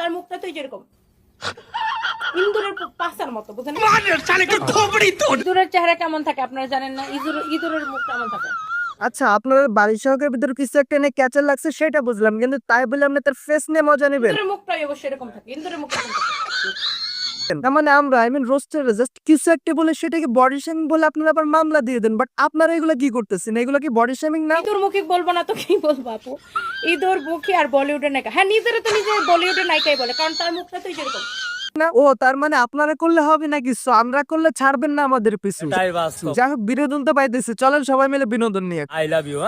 তার মুখটা তো যেরকম ইন্দুরের পা- মতো বুঝেন ইঁদুরের চেহারা কেমন থাকে আপনারা জানেন না? ইঁদুর ইঁদুরের মুখ কেমন থাকে? আচ্ছা আপনার বাড়ির সহকের ভিতরে কিছু একটা এনে ক্যাচার লাগছে সেটা বুঝলাম কিন্তু তাই বললাম না তার ফেস নিয়ে মজা নেবেন। ইঁদুরের মুখটাই অবশ্যই এরকম থাকে ইঁদুরের মুখ এরকম থাকে। তার মানে আমরা আই মিন রোস্টার জাস্ট কিছু একটা বলে সেটাকে বডি শেমিং বলে আপনারা আবার মামলা দিয়ে দেন। বাট আপনারা এগুলো কি করতেছেন? এগুলো কি বডি শেমিং না? ইঁদুর মুখী বলব না তো কি বলব আপু? ইঁদুর মুখী আর বলিউডের নায়িকা। হ্যাঁ নিজের তো নিজে বলিউডের নায়িকাই বলে কারণ তার মুখটা তো যেরকম না ও তার মানে আপনারা করলে হবে না কিছু আমরা করলে ছাড়বেন না আমাদের পিছু। যাই হোক বিনোদন তো পাইতেছে। চলেন সবাই মিলে বিনোদন নিয়ে। আই লাভ ইউ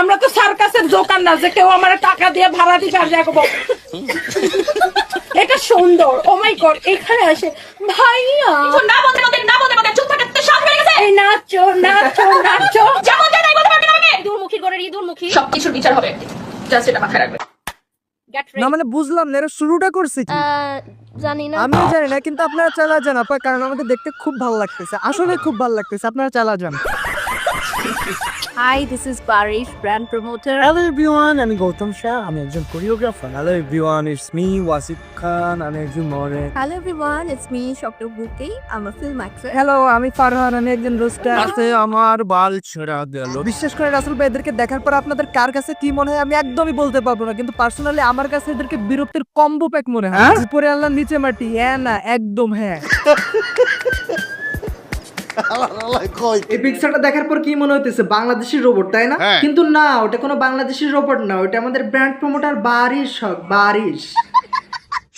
আমরা তো সার্কাসের দোকান না যে কেউ আমার টাকা দিয়ে ভাড়া দিবে আর যাব এটা সুন্দর। ও মাই গড এখানে আসে। ভাইয়া। না বলতে বলতে না বলতে বলতে চুপ থাকতে সাহস বেড়ে গেছে। এই নাচো নাচো নাচো। যেমন জানাই বলতে পারবেন আমাকে। ইঁদুর মুখী করে ইঁদুর মুখী সবকিছুর বিচার হবে। জাস্ট এটা মাথায় রাখবে। না মানে বুঝলাম না এরা শুরুটা করছে কি? জানি না। আমিও জানি না কিন্তু আপনারা চালা যান আপা কারণ আমাদের দেখতে খুব ভালো লাগতেছে। আসলে খুব ভালো লাগতেছে আপনারা চালা যান। Hi this is Barish brand promoter hello everyone আমি গৌতম শাহ আমি একজন choreographer hello everyone it's me Wasif Khan আমি একজন model hello everyone it's me শক্টর বুকেই আম ফিল্ম অ্যাক্টর হ্যালো আমি ফারহান আমি একজন রোস্টার আছে আমার বাল ছেড়া গেল। বিশেষ করে রাসেল ভাই এদেরকে দেখার পর আপনাদের কার কাছে কি মনে হয় আমি একদমই বলতে পারব না। কিন্তু পার্সোনালি আমার কাছে এদেরকে বিরক্তির কম্বো প্যাক মনে হয়। উপরে আল্লাহ নিচে মাটি। হ্যাঁ না একদম হ্যাঁ। এই পিকচারটা দেখার পর কি মনে হইতেছে? বাংলাদেশি রোবট তাই না? কিন্তু না ওটা কোনো বাংলাদেশি রোবট না ওটা আমাদের ব্র্যান্ড প্রমোটার বারিশ হক বারিশ।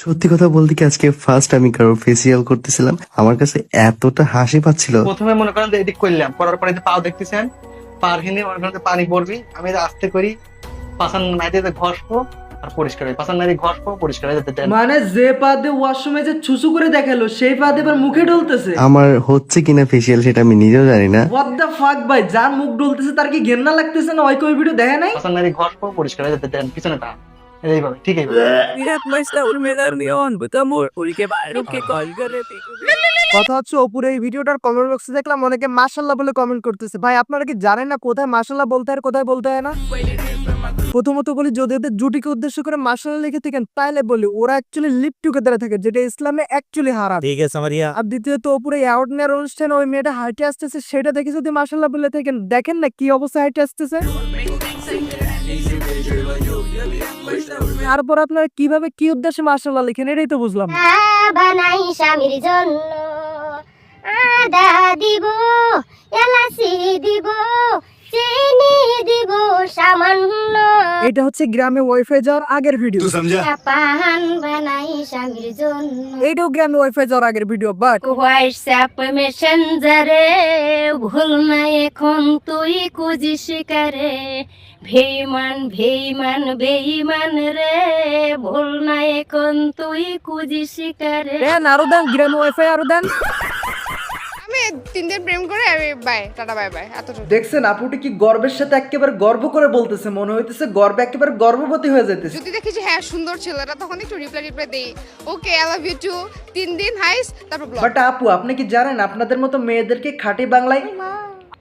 সত্যি কথা বলতে কি আজকে ফার্স্ট আমি কারও ফেসিয়াল করতেছিলাম আমার কাছে এতটা হাসি পাচ্ছিল। প্রথমে মনে করেন যে এদিক করলাম করার পরে পাও দেখতেছেন পার হিনে মনে করেন পানি পড়বি আমি আস্তে করি পাশান নাইতে ঘষবো আর পরিষ্কার হয় পরিষ্কার হয়ে যেতে দেন। মানে যে পা দিয়ে ওয়াশরুমে যে ছুসু করে দেখাল সেই পা দিয়ে এবার মুখে ডলতেছে? আমার হচ্ছে কিনা ফেসিয়াল সেটা আমি নিজেও জানি না। হোয়াট দ্য ফাক ভাই যার মুখ ডলতেছে তার কি ঘেন্না লাগতেছে না? ওই কই ভিডিও দেখে নাই? পরিষ্কার হয়ে যেতে দেন। পিছনে টান এইভাবে ঠিক এইভাবে। কথা হচ্ছে ওপরে এই ভিডিওটার কমেন্ট বক্সে দেখলাম অনেকে মাশাল্লাহ বলে কমেন্ট করতেছে। ভাই আপনারা কি জানেন না কোথায় মাশাল্লাহ বলতে হয় আর কোথায় বলতে হয় না? প্রথমত বলি যদি ওদের জুটিকে উদ্দেশ্য করে মাশাল্লাহ লিখে থাকেন তাহলে বলি ওরা অ্যাকচুয়ালি লিপ টুগেদারে থাকে যেটা ইসলামে অ্যাকচুয়ালি হারাম। ঠিক আছে মারিয়া। আর দ্বিতীয়ত ওপরে অ্যাওয়ার্ড নেওয়ার অনুষ্ঠানে ওই মেয়েটা হাইটে আসতেছে সেটা দেখে যদি মাশাল্লাহ বলে থাকেন দেখেন না কি অবস্থা হাইটে আসতেছে। তারপর আপনারা কীভাবে কি উদ্দেশ্যে মাশাল্লাহ লিখেন এটাই তো বুঝলাম। বানাই স্বামীর জন্য আদা দিব এলাচি দিব এটা হচ্ছে গ্রামে ওয়াইফাই যাওয়ার আগের ভিডিও এইটাও গ্রামে ওয়াইফাই যাওয়ার আগের ভিডিও বাট হোয়াটসঅ্যাপ মেসেঞ্জারে ভুল না এখন তুই কুজি শিকারে। ভেইমান ভেইমান বেইমান রে ভুল না এখন তুই কুজি শিকারে। দেন আরও দেন গ্রামে ওয়াইফাই আরও দেন। তিন দিন প্রেম করে আমি বাই টাটা বাই বাই এতটুকু। দেখছেন আপুটি কি গর্বের সাথে একেবারে গর্ব করে বলতেছে? মনে হইতেছে গর্বে একেবারে গর্ভবতী হয়ে যাইতেছে। যদি দেখি যে হ্যাঁ সুন্দর ছেলেটা তখন একটু রিপ্লাই রিপ্লাই দেই। Okay I love you too তিন দিন হাইস তারপর ব্লগ বাট আপু আপনি কি জানেন আপনাদের মতো মেয়েদেরকে খাঁটি বাংলায়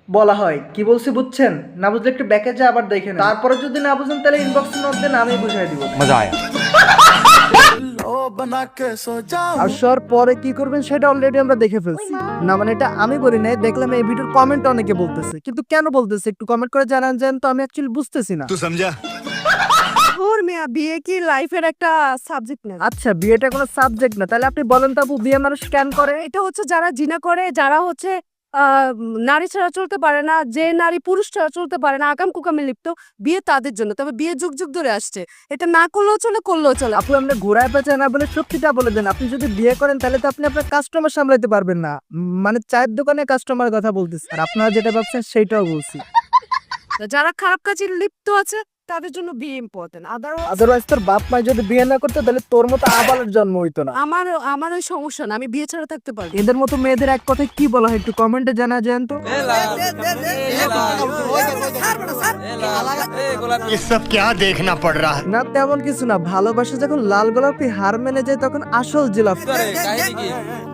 বলা হয়? কি বলছি বুঝছেন? না বুঝলে একটু ব্যাকে যা আবার দেখে নেন। তারপরে যদি না বুঝেন তাহলে ইনবক্সে নোট দেন আমি বুঝাই দিব। মজা আয়া। আর পরে কি করবেন সেটা অলরেডি আমরা দেখে ফেলছি। না মানে এটা আমি বলি নাই দেখলাম এই ভিডিওর কমেন্ট অনেকে বলতেছে। কিন্তু কেন বলতেছে? একটু কমেন্ট করে জানান যেন তো আমি অ্যাকচুয়ালি বুঝতেছি না। ওর মেয়া বিয়ে কি লাইফের একটা সাবজেক্ট না? আচ্ছা বিয়েটা কোনো সাবজেক্ট না। তাহলে আপনি বলেন তো আপু বিয়ে মানুষ কেন করে? এটা হচ্ছে যারা জিনা করে যারা হচ্ছে নারী ছাড়া চলতে পারে না যে নারী পুরুষ ছাড়া চলতে পারে না আকাম কুকামে লিপ্ত বিয়ে তাদের জন্য। তবে বিয়ে যুগ যুগ ধরে আসছে। এটা না করলেও চলে করলেও চলে। আপু আপনি ঘোরায় পেঁচায় না বলে সত্যিটা বলে দেন। আপনি যদি বিয়ে করেন তাহলে তো আপনি আপনার কাস্টমার সামলাতে পারবেন না। মানে চায়ের দোকানে কাস্টমার কথা বলতেছে। আর আপনারা যেটা ভাবছেন সেটাও বলছি। যারা খারাপ কাজে লিপ্ত আছে তাদের জন্য বিয়ে ইম্পর্টেন্ট আদারওয়াইজ আদারওয়াইজ তোর বাপ মা যদি বিয়ে না করতো তাহলে তোর মতো আবালের জন্ম হইতো না আমার আমার ওই সমস্যা না আমি বিয়ে ছাড়া থাকতে পারি এদের মতো মেয়েদের এক কথায় কি বলা হয় একটু কমেন্টে জানা যান তো ये सब क्या देखना पड़ रहा है না তেমন কিছু না ভালোবাসা যখন লাল গোলাপি হার মেনে যায় তখন আসল জিলাপি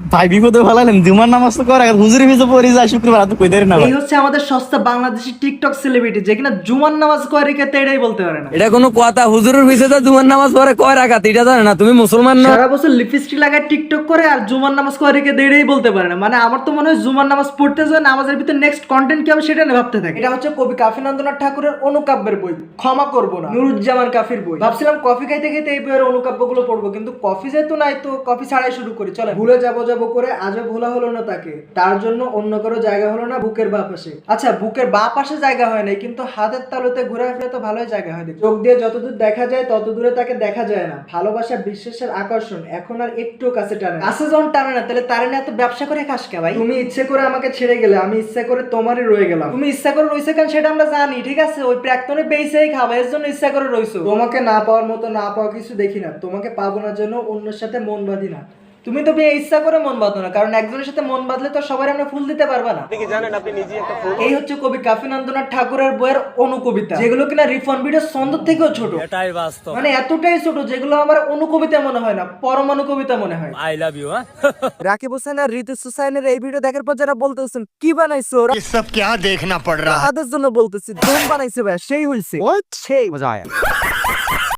ভাই বিপদে ভালালেন জুমার নামাজ তো করে হুজুরি ভিজে পড়ে যায় শুক্রবার তো কই না এই হচ্ছে আমাদের সস্তা বাংলাদেশি টিকটক সেলিব্রিটি যে কিনা জুমার নামাজ কয় রেখে এটাই বলতে পারে না। এটা কোনো কথা হুজুরের পিছনে জুমার নামাজ পরে কয় রাখাত এটা জানে না তুমি মুসলমান না? সারা বছর লিপস্টিক লাগায় টিকটক করে আর জুমার নামাজ কয় রেখে দেড়েই বলতে পারে না। মানে আমার তো মনে হয় জুমার নামাজ পড়তে যায় নামাজের ভিতরে নেক্সট কন্টেন্ট কি হবে সেটা নিয়ে ভাবতে থাকে। এটা হচ্ছে কবি কাফিনন্দনাথ ঠাকুরের অনুকাব্যের বই ক্ষমা করব না। নুরুজ্জামান কাফির বই। ভাবছিলাম কফি খাইতে খাইতে এই বইয়ের অনুকাব্যগুলো পড়ব কিন্তু কফি যেহেতু নাই তো কফি ছাড়াই শুরু করি চলে ভুলে যাব যাব করে আজও ভোলা হলো না তাকে। তার জন্য অন্য কারও জায়গা হলো না বুকের বা পাশে। আচ্ছা বুকের বা পাশে জায়গা হয় নাই, কিন্তু হাতের তালুতে ঘুরে ফিরে তো ভালোই জায়গা হয় দেখি। চোখ দিয়ে যতদূর দেখা যায় তত দূরে তাকে দেখা যায় না। ভালোবাসা বিশ্বাসের আকর্ষণ, এখন আর একটু কাছে টানে। কাছে যখন টানে না, তাহলে তার এত ব্যবসা করে খাস কে ভাই? তুমি ইচ্ছে করে আমাকে ছেড়ে গেলে, আমি ইচ্ছা করে তোমারই রয়ে গেলাম। তুমি ইচ্ছা করে রইছে কেন সেটা আমরা জানি, ঠিক আছে? ওই প্রাক্তনে বেইছেই খাবা, এর জন্য ইচ্ছা করে রইছো। তোমাকে না পাওয়ার মতো না পাওয়া কিছু দেখি না। তোমাকে পাবো না জন্য অন্যের সাথে মন বাঁধি না। তুমি তো বিয়ে ইচ্ছা করে মন বাঁধো না কারণ একজনের সাথে মন বাঁধলে তো সবাই আমরা ফুল দিতে পারবা না এই হচ্ছে কবি কাফিনন্দনাথ ঠাকুরের বইয়ের অনুকবিতা যেগুলো কিনা রিফন ভিডিও ছন্দ থেকেও ছোট এটাই বাস্তব মানে এতটাই ছোট যেগুলো আমার অনুকবিতা মনে হয় না পরমাণু কবিতা মনে হয় আই লাভ ইউ হ্যাঁ রাকিব হোসেন আর ঋতু সুসাইনের এই ভিডিও দেখার পর যারা বলতেছেন কি বানাইছো ওরা ये सब क्या देखना पड़ रहा है তাদের জন্য বলতেছি ধুম বানাইছে ভাই সেই হইছে সেই মজা আয়া